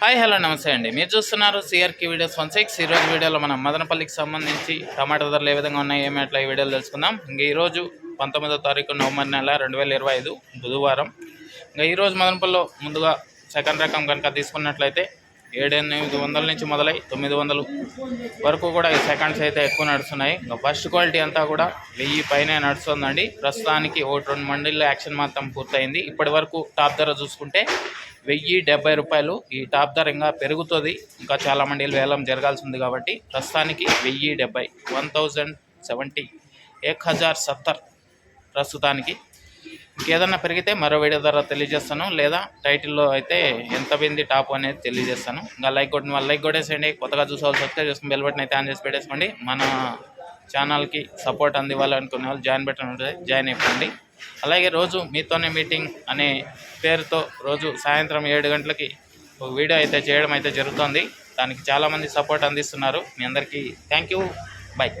Hi hello నమస్తే అండి. మీరు చూస్తున్నారు సిఆర్కి వీడియోస్ వన్ సిక్స్ ఈరోజు వీడియోలో మనం మదనపల్లికి సంబంధించి టమాటా ధరలు ఏ విధంగా ఉన్నాయి ఏమి అట్లా ఈ వీడియోలు తెలుసుకుందాం. ఇంకా ఈరోజు పంతొమ్మిదో తారీఖు నవంబర్ నెల రెండు వేల ఇరవై ఐదు బుధవారం. ఇంకా ఈరోజు మదనపల్లిలో ముందుగా సెకండ్ రకం కనుక తీసుకున్నట్లయితే ఏడెనిమిది వందల నుంచి మొదలై తొమ్మిది వందలు వరకు కూడా ఈ సెకండ్స్ అయితే ఎక్కువ నడుస్తున్నాయి. ఇంకా ఫస్ట్ క్వాలిటీ అంతా కూడా వెయ్యి పైనే నడుస్తుందండి. ప్రస్తుతానికి ఒకటి రెండు మండీల్లో యాక్షన్ మాత్రం పూర్తయింది. ఇప్పటి వరకు టాప్ ధర చూసుకుంటే వెయ్యి డెబ్బై రూపాయలు. ఈ టాప్ ధర ఇంకా పెరుగుతుంది. ఇంకా చాలా మండీలు వేలం జరగాల్సి ఉంది కాబట్టి ప్రస్తుతానికి వెయ్యి డెబ్బై వన్ థౌజండ్ సెవెంటీ ఏక్ హజార్ సత్తర్ ప్రస్తుతానికి ఇంకేదన్నా పెరిగితే మరో వీడియో ద్వారా తెలియజేస్తాను. లేదా టైటిల్లో అయితే ఎంత పోయింది టాప్ అనేది తెలియజేస్తాను. ఇంకా లైక్ కొట్టిన వాళ్ళు లైక్ కొట్టేసేయండి. కొత్తగా చూసే వాళ్ళు సబ్స్క్రైబ్ చేసుకుని బెల్ బటన్ అయితే ఆన్ చేసి పెట్టేసుకోండి. మన ఛానల్కి సపోర్ట్ అందివ్వాలనుకునే వాళ్ళు జాయిన్ బటన్ ఉంటుంది. జాయిన్ అయిపోండి. అలాగే రోజు మీతోనే మీటింగ్ అనే పేరుతో రోజు సాయంత్రం ఏడు గంటలకి ఒక వీడియో అయితే చేయడం అయితే జరుగుతుంది. దానికి చాలామంది సపోర్ట్ అందిస్తున్నారు. మీ అందరికీ థ్యాంక్ యూ. బాయ్